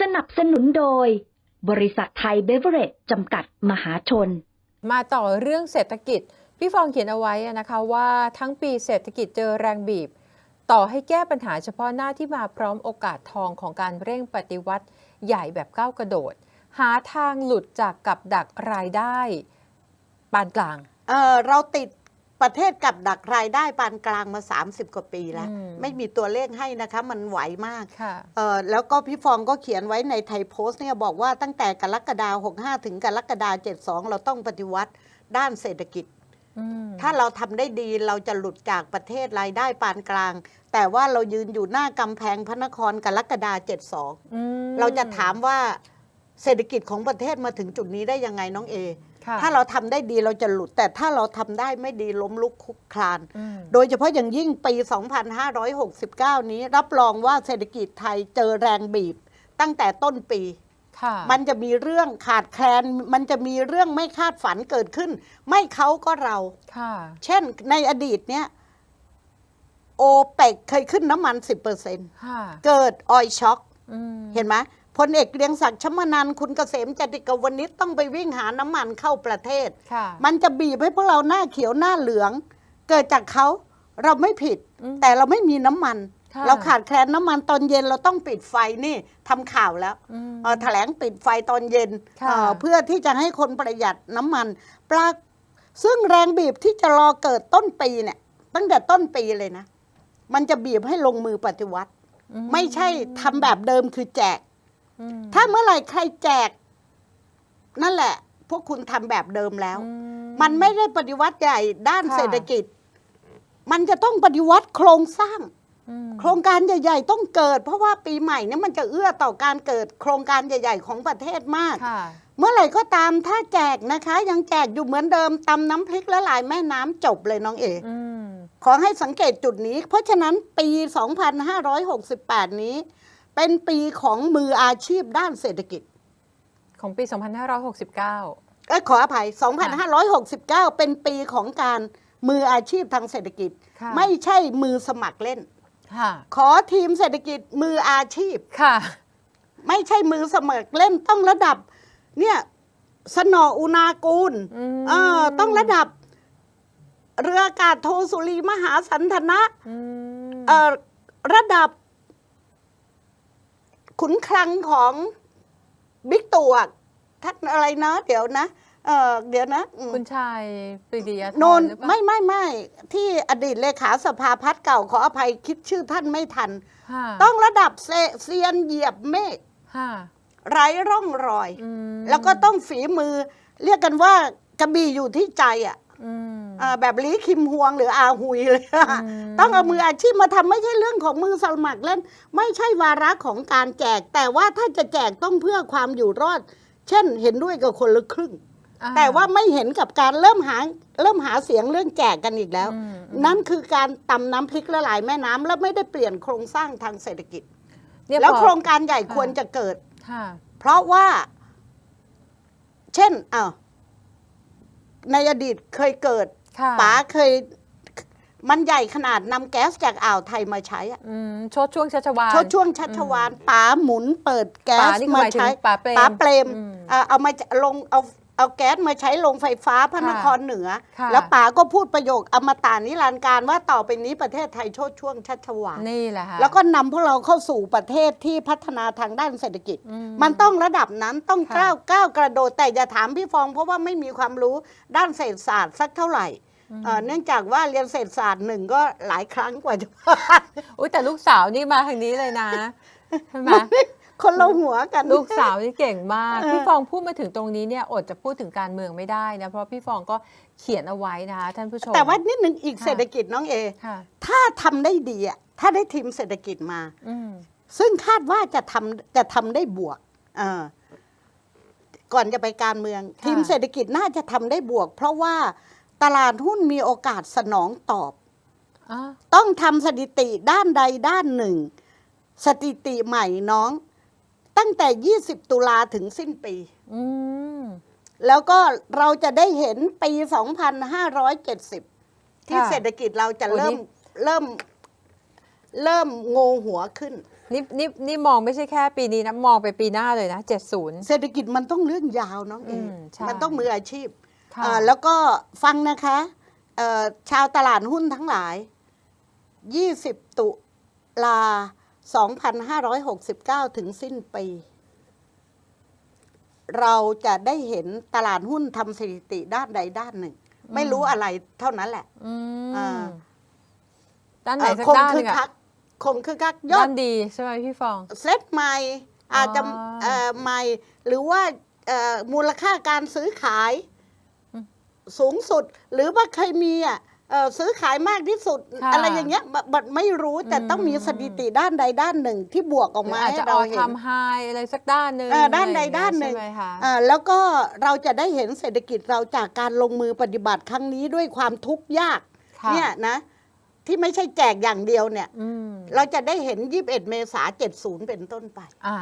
สนับสนุนโดย บริษัทไทยเบเวอเรจจำกัดมหาชน มาต่อเรื่องเศรษฐกิจ พี่ฟองเขียนเอาไว้อะนะคะว่าทั้งปีเศรษฐกิจเจอแรงบีบ ต่อให้แก้ปัญหาเฉพาะหน้าที่มาพร้อมโอกาสทองของการเร่งปฏิวัติใหญ่แบบก้าวกระโดด หาทางหลุดจากกับดักรายได้ ปานกลาง เออเราติด ประเทศกับดักรายได้ปานกลางมา 30 กว่าปีแล้ว อืมไม่มีตัวเลขให้นะคะ มันไหวมากค่ะ เออแล้วก็พี่ฟองก็เขียนไว้ในไทยโพสต์เนี่ยบอกว่าตั้งแต่กรกฎาคม65 ถึงกรกฎาคม72 เราต้องปฏิวัติด้านเศรษฐกิจ อืมถ้าเราทำได้ดีเราจะหลุดจากประเทศรายได้ปานกลาง แต่ว่าเรายืนอยู่หน้ากำแพงพระนครกรกฎาคม72อืมเราจะถามว่าเศรษฐกิจของประเทศมาถึงจุดนี้ได้ยังไงน้องเอค่ะ ถ้าเราทำได้ดีเราจะหลุด แต่ถ้าเราทำได้ไม่ดีล้มลุกคลุกคลานอืมโดยเฉพาะอย่างยิ่งปี 2569 นี้รับรองว่าเศรษฐกิจไทยเจอแรงบีบตั้งแต่ต้นปีค่ะมันจะมีเรื่องขาดแคลน มันจะมีเรื่องไม่คาดฝันเกิดขึ้น ไม่เขาก็เราค่ะเช่นในอดีตเนี้ยโอเปกเคยขึ้นน้ำมัน 10%ค่ะเกิดออยช็อคอืมเห็นไหม พลเอกเกรียงศักดิ์ชมานันท์คุณเกษมจติกาวนิชต้องไปวิ่งหาน้ำมันเข้าประเทศค่ะมันจะบีบให้พวกเราหน้าเขียวหน้าเหลือง เกิดจากเขาเราไม่ผิดอืมแต่เราไม่มีน้ำมันค่ะเราขาดแคลนน้ำมันตอนเย็นเราต้องปิดไฟนี่ทำข่าวแล้วอืมเอ่อแถลงปิดไฟตอนเย็นค่ะเอ่อเพื่อที่จะให้คนประหยัดน้ำมัน ปลาซึ่งแรงบีบที่จะรอเกิดต้นปีเนี่ย ตั้งแต่ต้นปีเลยนะ มันจะบีบให้ลงมือปฏิวัติอืไม่ใช่ทำแบบเดิมคือแจกอืม ถ้าเมื่อไหร่ใครแจก นั่นแหละ พวกคุณทำแบบเดิมแล้วอืมันไม่ได้ปฏิวัติใหญ่ด้านค่ะ เศรษฐกิจ มันจะต้องปฏิวัติโครงสร้าง อืม โครงการใหญ่ ๆ ต้องเกิด เพราะว่าปีใหม่เนี่ยมันจะเอื้อต่อการเกิดโครงการใหญ่ ๆ ของประเทศมาก ค่ะ เมื่อไหร่ก็ตามถ้าแจกนะคะ ยังแจกอยู่เหมือนเดิมตำน้ำพริกและหลายแม่น้ำจบเลยน้องเอ อืม ขอให้สังเกตจุดนี้ เพราะฉะนั้นปี 2568 นี้ เป็นปีของมืออาชีพด้านเศรษฐกิจ ของปี 2569 เอ้ยขออภัย 2569 เป็นปีของการมืออาชีพทางเศรษฐกิจ ค่ะ ไม่ใช่มือสมัครเล่น ค่ะ ขอทีมเศรษฐกิจมืออาชีพ ค่ะ ไม่ใช่มือสมัครเล่นต้องระดับ เนี่ยสนออุณากูลอืม เออต้องระดับ เรืออากาศโทสุรีมหาสันทนะ อืม เออระดับ ขุนคลังของบิ๊กตัวท่านอะไรนะเดี๋ยวนะเออเดี๋ยวนะอืมคุณชายปรีดียธรโนนหรือเปล่าไม่ไม่ไม่ที่อดีตเลขาสภาพัฒน์เก่าขออภัยคิดชื่อท่านไม่ทันค่ะต้องระดับเซเซียนเหยียบเมฆค่ะไร้ร่องรอยอืมแล้วก็ต้องฝีมือ เรียกกันว่ากระบี่อยู่ที่ใจอะ อืมอ่าแบบลีคิมฮวงหรืออาหุยเลยอะอืม ต้องเอามืออาชีพมาทำไม่ใช่เรื่องของมือสมัครเล่น ไม่ใช่วาระของการแจก แต่ว่าถ้าจะแจกต้องเพื่อความอยู่รอด เช่นเห็นด้วยกับคนละครึ่ง อ่ แต่ว่าไม่เห็นกับการเริ่มหาเริ่มหาเสียงเรื่องแจกกันอีกแล้ว อืมนั่นคือการตำน้ำพริกละลายแม่น้ำแล้วไม่ได้เปลี่ยนโครงสร้างทางเศรษฐกิจ เนี่ยแล้วพอโครงการใหญ่ค่ะควรจะเกิด ค่ะ เพราะว่า เช่นอ้าวในอดีตเคยเกิดค่ะ ป๋าเคยมันใหญ่ขนาดนำแก๊สจากอ่าวไทยมาใช้อะอืมโชดช่วงชัชวาลชดช่วงชัชวานป๋าหมุนเปิดแก๊ป๋าสนี่คือมาหมายถึงใช้ป๋าเปรมป๋าเปรมอืมเอ่อเอามาลงเอา เอาแก๊สมาใช้ลงไฟฟ้าพระนครเหนือ ค่ะ แล้วป๋าก็พูดประโยคอมตะนิรันดร์การว่าต่อไปนี้ประเทศไทยโชดช่วงชัชวาล นี่แหละค่ะ แล้วก็นำพวกเราเข้าสู่ประเทศที่พัฒนาทางด้านเศรษฐกิจ อืมันต้องระดับนั้นต้องค่ะก้าวก้าวกระโดดแต่อย่าถามพี่ฟองเพราะว่าไม่มีความรู้ด้านเศรษฐศาสตร์สักเท่าไหร่เอ่อเนื่องจากว่าเรียนเศรษฐศาสตร์หนึ่งก็หลายครั้งกว่าจะอุ้ยแต่ลูกสาวนี่มาทางนี้เลยนะ ใช่ไหม คนเราหัวกันลูกสาวนี่เก่งมากเออพี่ฟองพูดมาถึงตรงนี้เนี่ยอดจะพูดถึงการเมืองไม่ได้นะ เพราะพี่ฟองก็เขียนเอาไว้นะคะท่านผู้ชม แต่ว่านิดหนึ่งอีกค่ะเศรษฐกิจน้องเอค่ะถ้าทำได้ดีอะถ้าได้ทีมเศรษฐกิจมาอืมซึ่งคาดว่าจะทำจะทำได้บวกเออก่อนจะไปการเมือง ทีมเศรษฐกิจน่าจะทำได้บวก เพราะว่าตลาดหุ้นมีโอกาสสนองตอบอะต้องทำสถิติด้านใดด้านหนึ่ง สถิติใหม่น้อง ตั้งแต่ 20 ตุลาถึงสิ้นปี อืม แล้วก็เราจะได้เห็นปี 2570 ที่ค่ะเศรษฐกิจเราจะโอ้เริ่มนี่ เริ่มเริ่มโงหัวขึ้น นี่นี่นี่มองไม่ใช่แค่ปีนี้นะ มองไปปีหน้าเลยนะ 70 เศรษฐกิจมันต้องเรื่องยาวน้องเออืงมใช่ มันต้องมืออาชีพ ค่ะอ่าแล้วก็ฟังนะคะเอ่อชาวตลาดหุ้นทั้งหลาย 20 ตุลา 2569 ถึงสิ้นปี เราจะได้เห็นตลาดหุ้นทำสถิติด้านใดด้านหนึ่ง ไม่รู้อะไรเท่านั้นแหละ อือ่ามด้านไหนเอ่อสักคงด้านหคืนึ่งคัอะกคงคือคักยอด้าดนดีใช่ไหมพี่ฟอง เซ็ตใหม่อาจจะอ๋อเอ่อใหม่ หรือว่าเอ่อมูลค่าการซื้อขาย อืม สูงสุด หรือว่าเคยมีอะเอ่อ ซื้อขายมากที่สุด ค่ะ อะไรอย่างเงี้ยบบัดไม่รู้แต่อืมต้องมีสถิติด้านใดด้านหนึ่งที่บวกออกหรือมาอาจให้จะเราออเห็น ทำไฮอะไรสักด้านหนึ่งเออด้านใดอะไรอย่งเงี้ยด้านหนึ่ง ใช่ไหมคะอ่าแล้วก็เราจะได้เห็นเศรษฐกิจเราจากการลงมือปฏิบัติครั้งนี้ด้วยความทุกข์ยากค่ะเนี่ยนะที่ไม่ใช่แจกอย่างเดียวเนี่ย อืมเราจะได้เห็น 21 เมษา70 เป็นต้นไป อ่า